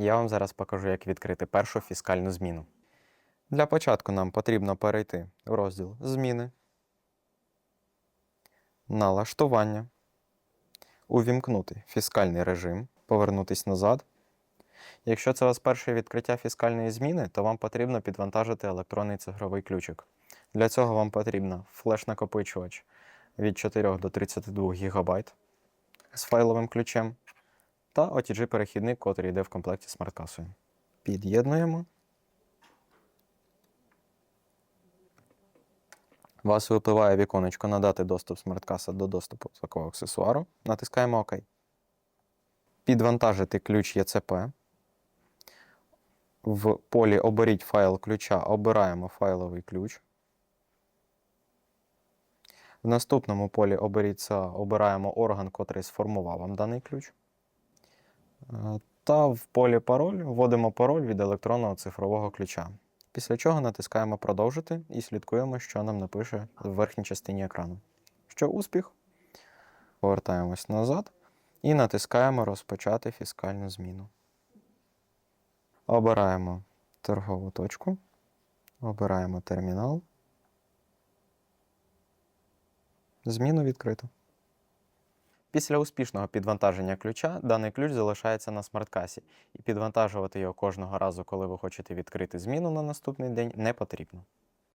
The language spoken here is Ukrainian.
Я вам зараз покажу, як відкрити першу фіскальну зміну. Для початку нам потрібно перейти в розділ Зміни, Налаштування, увімкнути фіскальний режим, повернутись назад. Якщо це у вас перше відкриття фіскальної зміни, то вам потрібно підвантажити електронний цифровий ключик. Для цього вам потрібно флеш-накопичувач від 4 до 32 ГБ з файловим ключем та OTG-перехідник, котрий йде в комплекті з смарт-касою. Під'єднуємо. У вас випливає віконечко надати доступ смарт-каса до доступу такого аксесуару. Натискаємо ОК. Підвантажити ключ ЄЦП. В полі Оберіть файл ключа обираємо файловий ключ. В наступному полі оберіть обираємо орган, котрий сформував вам даний ключ. Та в полі пароль вводимо пароль від електронного цифрового ключа. Після чого натискаємо Продовжити і слідкуємо, що нам напише в верхній частині екрану. Що успіх. Повертаємось назад і натискаємо Розпочати фіскальну зміну. Обираємо торгову точку, обираємо термінал. Зміну відкрито. Після успішного підвантаження ключа даний ключ залишається на смарт-касі, і підвантажувати його кожного разу, коли ви хочете відкрити зміну на наступний день, не потрібно.